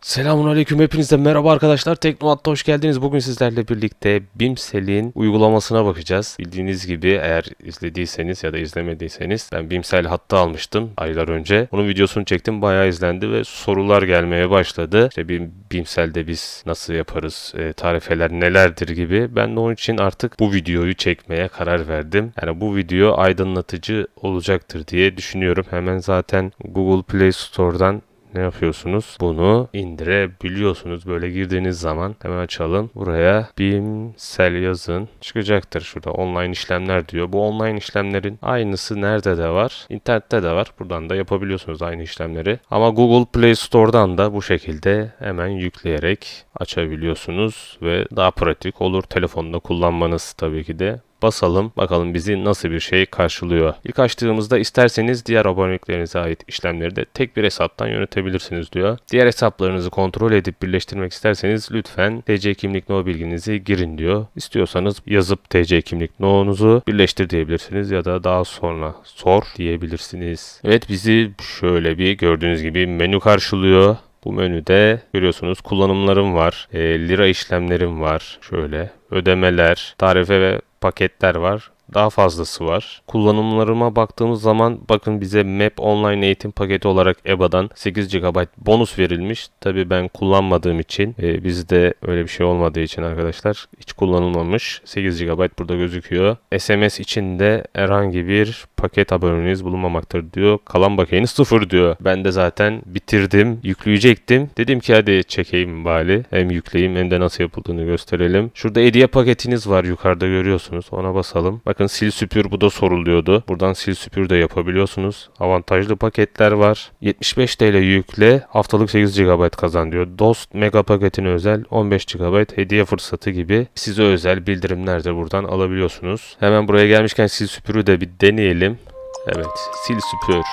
Selamun aleyküm hepinize merhaba arkadaşlar Teknomat'ta hoş geldiniz. Bugün sizlerle birlikte Bimsel'in uygulamasına bakacağız. Bildiğiniz gibi eğer izlediyseniz ya da izlemediyseniz ben Bimsel hatta almıştım aylar önce. Bunun videosunu çektim bayağı izlendi ve sorular gelmeye başladı. İşte Bim, Bimsel'de biz nasıl yaparız, e, tarifeler nelerdir gibi. Ben de onun için artık bu videoyu çekmeye karar verdim. Yani bu video aydınlatıcı olacaktır diye düşünüyorum. Hemen zaten Google Play Store'dan ne yapıyorsunuz? Bunu indirebiliyorsunuz. Böyle girdiğiniz zaman hemen açalım. Buraya Bimsel yazın. Çıkacaktır şurada online işlemler diyor. Bu online işlemlerin aynısı nerede de var? İnternette de var. Buradan da yapabiliyorsunuz aynı işlemleri. Ama Google Play Store'dan da bu şekilde hemen yükleyerek açabiliyorsunuz ve daha pratik olur. Telefonda kullanmanız tabii ki de basalım. Bakalım bizi nasıl bir şey karşılıyor. İlk açtığımızda isterseniz diğer aboneliklerinize ait işlemleri de tek bir hesaptan yönetebilirsiniz diyor. Diğer hesaplarınızı kontrol edip birleştirmek isterseniz lütfen TC kimlik no bilginizi girin diyor. İstiyorsanız yazıp TC kimlik no'nuzu birleştir diyebilirsiniz ya da daha sonra sor diyebilirsiniz. Evet bizi şöyle bir gördüğünüz gibi menü karşılıyor. Bu menüde görüyorsunuz kullanımlarım var, e, lira işlemlerim var, şöyle ödemeler, tarife ve paketler var. Daha fazlası var. Kullanımlarıma baktığımız zaman bakın bize Map Online eğitim paketi olarak EBA'dan 8 GB bonus verilmiş. Tabi ben kullanmadığım için e, bizde öyle bir şey olmadığı için arkadaşlar hiç kullanılmamış. 8 GB burada gözüküyor. SMS için de herhangi bir paket aboneliğiniz bulunmamaktır diyor. Kalan bakiyeniz sıfır diyor. Ben de zaten bitirdim. Yükleyecektim. Dedim ki hadi çekeyim bari. Hem yükleyeyim hem de nasıl yapıldığını gösterelim. Şurada hediye paketiniz var yukarıda görüyorsunuz. Ona basalım. Bakın sil süpür bu da soruluyordu. Buradan sil süpür de yapabiliyorsunuz. Avantajlı paketler var. 75 TL yükle haftalık 8 GB kazan diyor. Dost mega paketine özel 15 GB hediye fırsatı gibi size özel bildirimler de buradan alabiliyorsunuz. Hemen buraya gelmişken sil süpürü de bir deneyelim. Evet sil süpür.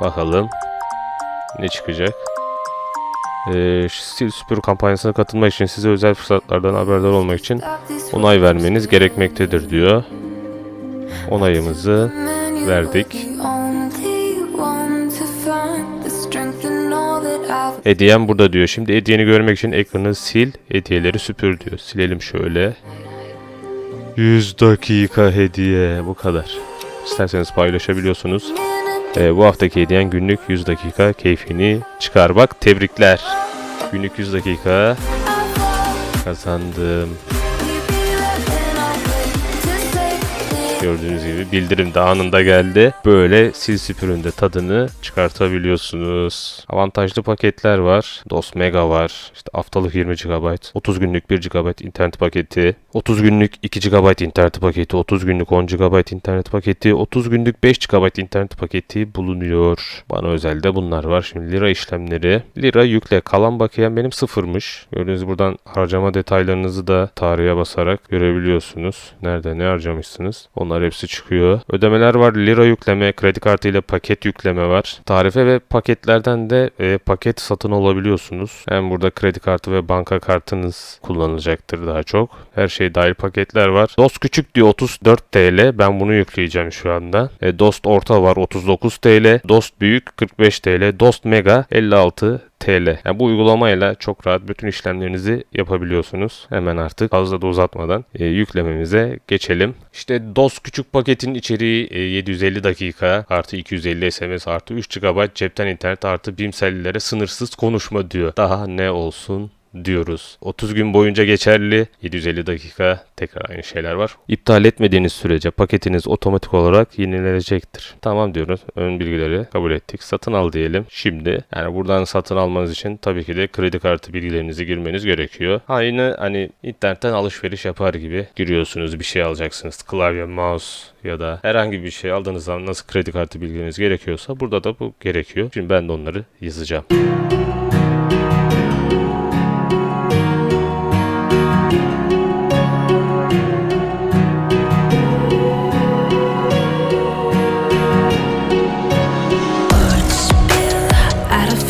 Bakalım ne çıkacak. Sil süpür kampanyasına katılmak için size özel fırsatlardan haberdar olmak için onay vermeniz gerekmektedir diyor. Onayımızı verdik. Hediyem burada diyor. Şimdi hediyeni görmek için ekranı sil, hediyeleri süpür diyor. Silelim şöyle. 100 dakika hediye. Bu kadar. İsterseniz paylaşabiliyorsunuz. Ee, bu haftaki hediyen günlük 100 dakika keyfini çıkar. Bak tebrikler. Günlük 100 dakika kazandım. Gördüğünüz gibi bildirim de anında geldi. Böyle sil süpüründe tadını çıkartabiliyorsunuz. Avantajlı paketler var. DOS Mega var. İşte haftalık 20 GB, 30 günlük 1 GB internet paketi, 30 günlük 2 GB internet paketi, 30 günlük 10 GB internet paketi, 30 günlük 5 GB internet paketi bulunuyor. Bana özelde bunlar var. Şimdi lira işlemleri. Lira yükle kalan bakiyem benim sıfırmış. Gördüğünüz buradan harcama detaylarınızı da tarihe basarak görebiliyorsunuz. Nerede ne harcamışsınız. Onlar hepsi çıkıyor. Ödemeler var. Lira yükleme, kredi kartı ile paket yükleme var. Tarife ve paketlerden de e, paket satın alabiliyorsunuz. Hem burada kredi kartı ve banka kartınız kullanılacaktır daha çok. Her şey dahil paketler var. Dost küçük diyor 34 TL. Ben bunu yükleyeceğim şu anda. E, Dost orta var 39 TL. Dost büyük 45 TL. Dost mega 56 TL. Yani bu uygulamayla çok rahat bütün işlemlerinizi yapabiliyorsunuz. Hemen artık fazla da uzatmadan e, yüklememize geçelim. İşte DOS küçük paketin içeriği e, 750 dakika artı 250 SMS artı 3 GB cepten internet artı BİMSEL'lilere sınırsız konuşma diyor. Daha ne olsun diyoruz. 30 gün boyunca geçerli 750 dakika tekrar aynı şeyler var. İptal etmediğiniz sürece paketiniz otomatik olarak yenilenecektir. Tamam diyoruz. Ön bilgileri kabul ettik. Satın al diyelim. Şimdi yani buradan satın almanız için tabii ki de kredi kartı bilgilerinizi girmeniz gerekiyor. Aynı hani internetten alışveriş yapar gibi giriyorsunuz bir şey alacaksınız. Klavye, mouse ya da herhangi bir şey aldığınız zaman nasıl kredi kartı bilgileriniz gerekiyorsa burada da bu gerekiyor. Şimdi ben de onları yazacağım. out of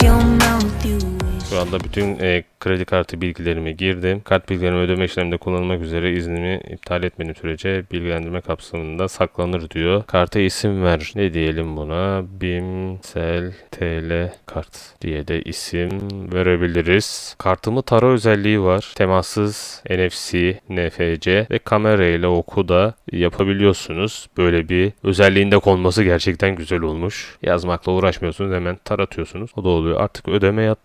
Şu anda bütün e, kredi kartı bilgilerimi girdim. Kart bilgilerimi ödeme işleminde kullanılmak üzere iznimi iptal etmediğim sürece bilgilendirme kapsamında saklanır diyor. Karta isim ver. Ne diyelim buna? Bimsel TL kart diye de isim verebiliriz. Kartımı tara özelliği var. Temassız NFC, NFC ve kamera ile oku da yapabiliyorsunuz. Böyle bir özelliğinde konması gerçekten güzel olmuş. Yazmakla uğraşmıyorsunuz hemen taratıyorsunuz. O da oluyor. Artık ödeme yap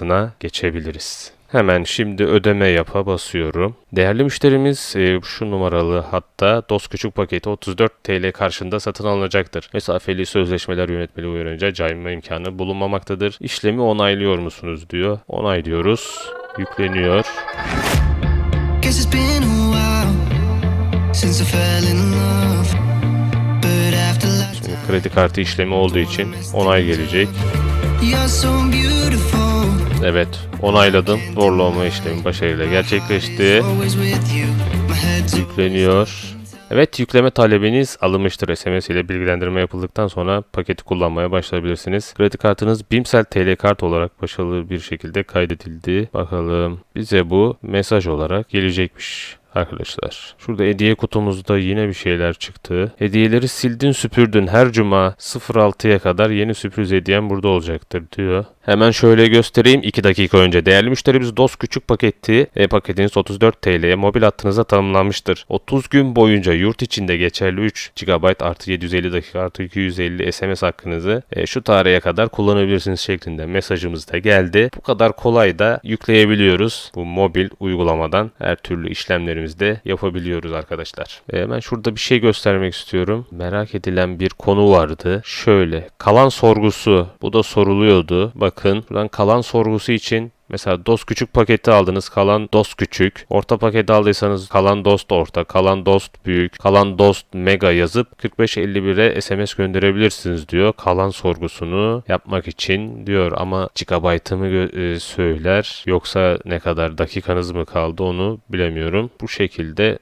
aşamasına geçebiliriz. Hemen şimdi ödeme yapa basıyorum. Değerli müşterimiz e, şu numaralı hatta DOS küçük paketi 34 TL karşında satın alınacaktır. Mesafeli sözleşmeler yönetmeliği uyarınca cayma imkanı bulunmamaktadır. İşlemi onaylıyor musunuz diyor. Onaylıyoruz. Yükleniyor. Şimdi kredi kartı işlemi olduğu için onay gelecek. you're so beautiful. Evet onayladım. Doğrulama işlemi başarıyla gerçekleşti. Yükleniyor. Evet yükleme talebiniz alınmıştır. SMS ile bilgilendirme yapıldıktan sonra paketi kullanmaya başlayabilirsiniz. Kredi kartınız Bimsel TL kart olarak başarılı bir şekilde kaydedildi. Bakalım bize bu mesaj olarak gelecekmiş arkadaşlar. Şurada hediye kutumuzda yine bir şeyler çıktı. Hediyeleri sildin süpürdün her cuma 06'ya kadar yeni sürpriz hediyen burada olacaktır diyor. Hemen şöyle göstereyim 2 dakika önce. Değerli müşterimiz DOS küçük paketi e, paketiniz 34 TL'ye mobil hattınıza tanımlanmıştır. 30 gün boyunca yurt içinde geçerli 3 GB artı 750 dakika artı 250 SMS hakkınızı e, şu tarihe kadar kullanabilirsiniz şeklinde mesajımız da geldi. Bu kadar kolay da yükleyebiliyoruz. Bu mobil uygulamadan her türlü işlemlerimizi de yapabiliyoruz arkadaşlar. Hemen şurada bir şey göstermek istiyorum. Merak edilen bir konu vardı. Şöyle kalan sorgusu bu da soruluyordu. Bakın buradan kalan sorgusu için Mesela DOS küçük paketi aldınız. Kalan DOS küçük. Orta paketi aldıysanız kalan DOS da orta. Kalan DOS büyük. Kalan DOS mega yazıp 4551'e SMS gönderebilirsiniz diyor. Kalan sorgusunu yapmak için diyor ama gigabaytı mı gö- e, söyler yoksa ne kadar dakikanız mı kaldı onu bilemiyorum. Bu şekilde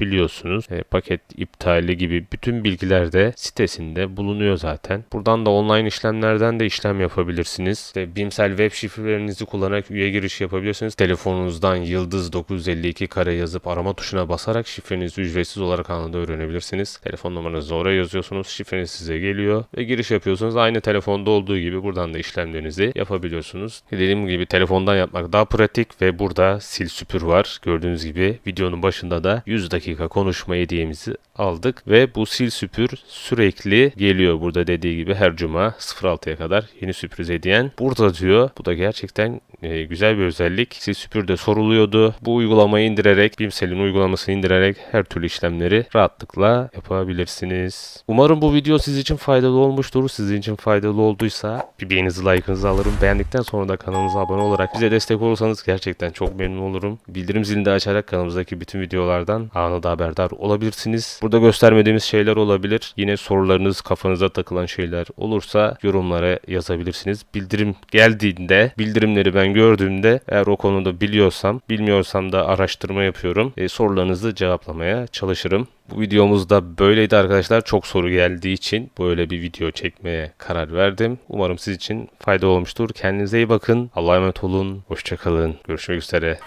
öğrenebiliyorsunuz. E, paket iptali gibi bütün bilgiler de sitesinde bulunuyor zaten. Buradan da online işlemlerden de işlem yapabilirsiniz. İşte Bimsel web şifrelerinizi kullanarak üye giriş yapabilirsiniz. Telefonunuzdan yıldız 952 kare yazıp arama tuşuna basarak şifrenizi ücretsiz olarak anında öğrenebilirsiniz. Telefon numaranızı oraya yazıyorsunuz. Şifreniz size geliyor ve giriş yapıyorsunuz. Aynı telefonda olduğu gibi buradan da işlemlerinizi yapabiliyorsunuz. Dediğim gibi telefondan yapmak daha pratik ve burada sil süpür var. Gördüğünüz gibi videonun başında da 100 dakika konuşma hediyemizi aldık ve bu sil süpür sürekli geliyor burada dediği gibi her cuma 06'ya kadar yeni sürpriz hediyen. Burada diyor bu da gerçekten e, güzel bir özellik. Sil süpür de soruluyordu. Bu uygulamayı indirerek Bimsel'in uygulamasını indirerek her türlü işlemleri rahatlıkla yapabilirsiniz. Umarım bu video sizin için faydalı olmuştur. Sizin için faydalı olduysa bir beğeninizi like'ınızı alırım. Beğendikten sonra da kanalımıza abone olarak bize destek olursanız gerçekten çok memnun olurum. Bildirim zilini de açarak kanalımızdaki bütün videolardan anında haberdar olabilirsiniz. Burada göstermediğimiz şeyler olabilir. Yine sorularınız kafanıza takılan şeyler olursa yorumlara yazabilirsiniz. Bildirim geldiğinde bildirimleri ben gördüğümde eğer o konuda biliyorsam bilmiyorsam da araştırma yapıyorum. E, sorularınızı cevaplamaya çalışırım. Bu videomuz da böyleydi arkadaşlar. Çok soru geldiği için böyle bir video çekmeye karar verdim. Umarım siz için fayda olmuştur. Kendinize iyi bakın. Allah'a emanet olun. Hoşçakalın. Görüşmek üzere.